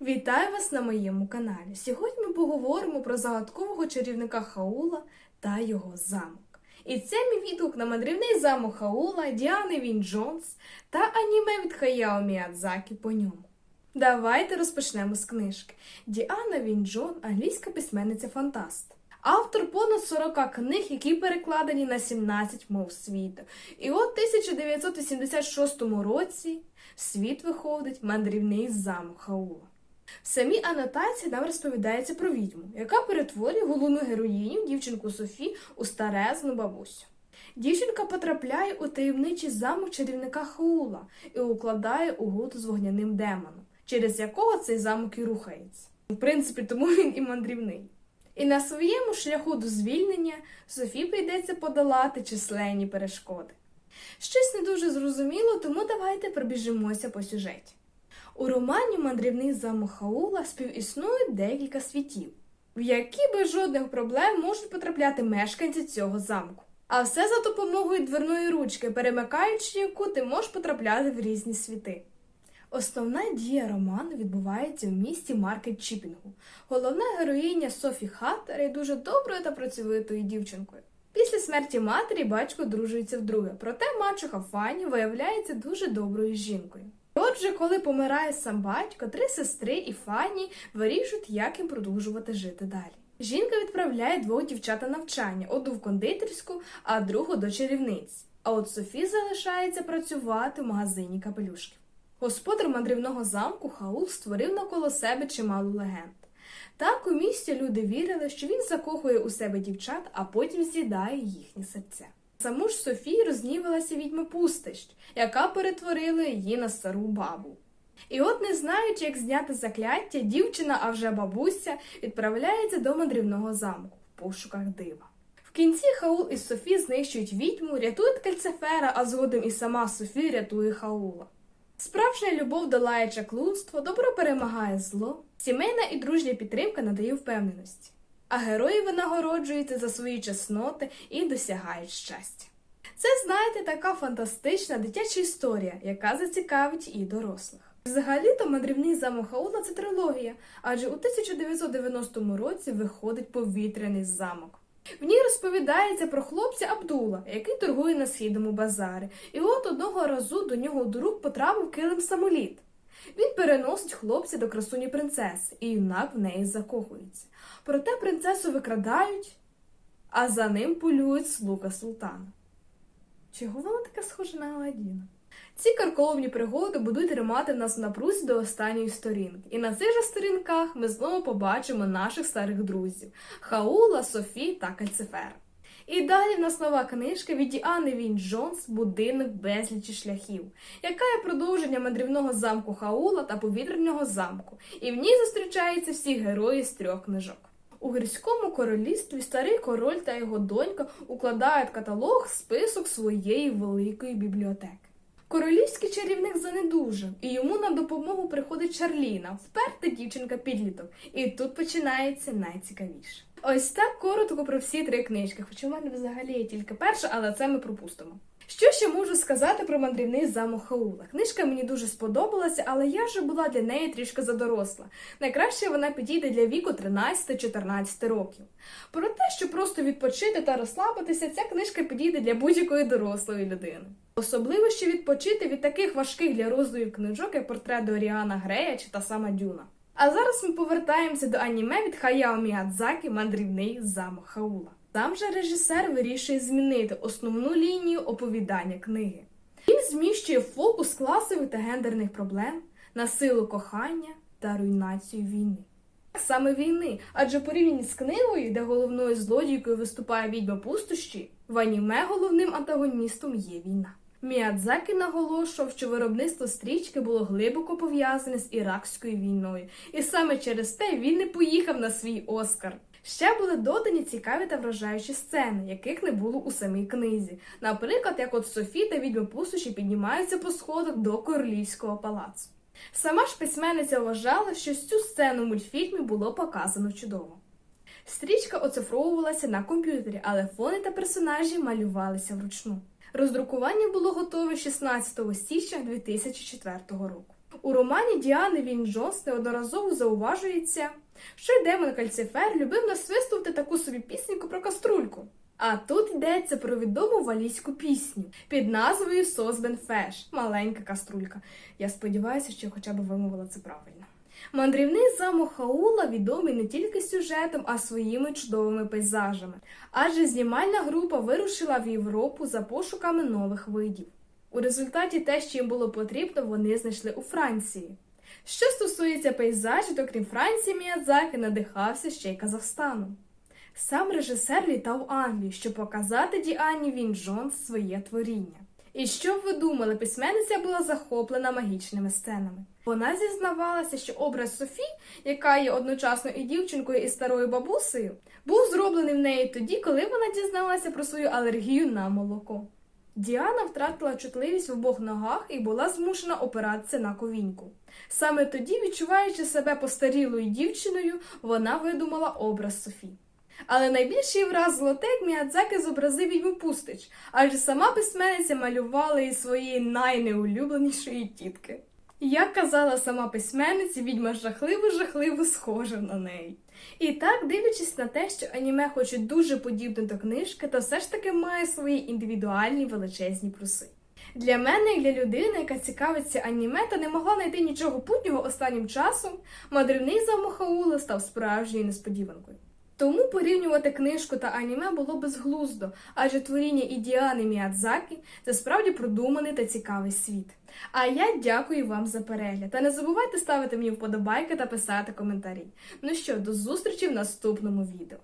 Вітаю вас на моєму каналі. Сьогодні ми поговоримо про загадкового чарівника Хаула та його замок. І це мій відгук на мандрівний замок Хаула, Діани Він Джонс та аніме від Хаяо Міядзакі по ньому. Давайте розпочнемо з книжки. Діана Він Джон, англійська письменниця фантаст. Автор понад 40 книг, які перекладені на 17 мов світу. І от в 1986 році в світ виходить мандрівний замок Хаула. В самій анотації нам розповідається про відьму, яка перетворює головну героїню, дівчинку Софі, у старезну бабусю. Дівчинка потрапляє у таємничий замок чарівника Хаула і укладає угоду з вогняним демоном, через якого цей замок і рухається. В принципі, тому він і мандрівний. І на своєму шляху до звільнення Софі прийдеться подолати численні перешкоди. Щось не дуже зрозуміло, тому давайте пробіжимося по сюжеті. У романі Мандрівний замок Хаула співіснують декілька світів, в які без жодних проблем можуть потрапляти мешканці цього замку. А все за допомогою дверної ручки, перемикаючи яку ти можеш потрапляти в різні світи. Основна дія роману відбувається в місті Маркет Чіпінгу. Головна героїня Софі Хаттер є дуже доброю та працьовитою дівчинкою. Після смерті матері батько одружується вдруге, проте мачуха Фані виявляється дуже доброю жінкою. Отже, коли помирає сам батько, три сестри і Фані вирішують, як їм продовжувати жити далі. Жінка відправляє двох дівчат на навчання: одну в кондитерську, а другу до чарівниць. А от Софі залишається працювати в магазині капелюшків. Господар мандрівного замку Хаул створив навколо себе чимало легенд. Так у місті люди вірили, що він закохує у себе дівчат, а потім з'їдає їхні серця. Саму ж Софії рознівалася відьма пустощ, яка перетворила її на стару бабу. І от, не знаючи, як зняти закляття, дівчина, а вже бабуся, відправляється до мандрівного замку в пошуках дива. В кінці Хаул і Софі знищують відьму, рятують кальцефера, а згодом і сама Софі рятує Хаула. Справжня любов долає чаклунство, добро перемагає зло, сімейна і дружня підтримка надає впевненості, а герої винагороджуються за свої чесноти і досягають щастя. Це, знаєте, така фантастична дитяча історія, яка зацікавить і дорослих. Взагалі-то мандрівний замок Хаула це трилогія, адже у 1990 році виходить повітряний замок. В ній розповідається про хлопця Абдула, який торгує на східному базарі. І от одного разу до нього до рук потрапив килим самоліт. Він переносить хлопця до красуні принцеси, і юнак в неї закохується. Проте принцесу викрадають, а за ним полюють слуга султана. Чого вона така схожа на Аладдіна? Ці карколовні пригоди будуть тримати нас в напрузі до останньої сторінки. І на цих же сторінках ми знову побачимо наших старих друзів Хаула, Софі та Кальцифера. І далі в нас нова книжка від Діани Він Джонс Будинок безлічі шляхів, яка є продовження мандрівного замку Хаула та повітряного замку, і в ній зустрічаються всі герої з трьох книжок. У гірському королівстві старий король та його донька укладають каталог список своєї великої бібліотеки. Королівський чарівник занедужав, і йому на допомогу приходить Чарліна, вперта дівчинка підліток. І тут починається найцікавіше. Ось так коротко про всі три книжки, хоча в мене взагалі є тільки перша, але це ми пропустимо. Що ще можу сказати про мандрівний замок Хаула? Книжка мені дуже сподобалася, але я вже була для неї трішки задоросла. Найкраще вона підійде для віку 13-14 років. Про те, що просто відпочити та розслабитися, ця книжка підійде для будь-якої дорослої людини. Особливо ще відпочити від таких важких для роздумів книжок, як портрет Доріана Грея чи та сама Дюна. А зараз ми повертаємося до аніме від Хаяо Міядзакі Мандрівний замок Хаула. Там же режисер вирішує змінити основну лінію оповідання книги. Він зміщує фокус класових та гендерних проблем на силу кохання та руйнацію війни. Саме війни, адже порівняно з книгою, де головною злодійкою виступає відьма пустощі, в аніме головним антагоністом є війна. Міядзакі наголошував, що виробництво стрічки було глибоко пов'язане з Іракською війною, і саме через те він не поїхав на свій Оскар. Ще були додані цікаві та вражаючі сцени, яких не було у самій книзі. Наприклад, як от Софі та відьма пустощі піднімаються по сходах до королівського палацу. Сама ж письменниця вважала, що цю сцену в мультфільмі було показано чудово. Стрічка оцифровувалася на комп'ютері, але фони та персонажі малювалися вручну. Роздрукування було готове 16 січня 2004 року. У романі Діани Він Джонс неодноразово зауважується, що демон Кальцифер любив насвистувати таку собі пісеньку про каструльку. А тут йдеться про відому валійську пісню під назвою Сосбен Феш маленька каструлька. Я сподіваюся, що хоча б вимовила це правильно. Мандрівний замок Хаула відомий не тільки сюжетом, а своїми чудовими пейзажами, адже знімальна група вирушила в Європу за пошуками нових видів. У результаті те, що їм було потрібно, вони знайшли у Франції. Що стосується пейзажів, то крім Франції, Міядзаки надихався ще й Казахстаном. Сам режисер літав в Англію, щоб показати Діані Він Джонс своє творіння. І що б ви думали, письменниця була захоплена магічними сценами. Вона зізнавалася, що образ Софі, яка є одночасно і дівчинкою, і старою бабусею, був зроблений в неї тоді, коли вона дізналася про свою алергію на молоко. Діана втратила чутливість в обох ногах і була змушена опиратися на ковіньку. Саме тоді, відчуваючи себе постарілою дівчиною, вона видумала образ Софі. Але найбільший враз як Міядзаки зобразив відьму пустич, адже сама письменниця малювала і своєї найнеулюбленішої тітки. Як казала сама письменниця, відьма жахливо-жахливо схожа на неї. І так, дивлячись на те, що аніме хоч і дуже подібне до книжки, то все ж таки має свої індивідуальні величезні плюси. Для мене, як для людини, яка цікавиться аніме та не могла знайти нічого путнього останнім часом, мандрівний замок Хаула став справжньою несподіванкою. Тому порівнювати книжку та аніме було безглуздо, адже творіння і Діани Міядзакі це справді продуманий та цікавий світ. А я дякую вам за перегляд. Та не забувайте ставити мені вподобайки та писати коментарі. Ну що, до зустрічі в наступному відео.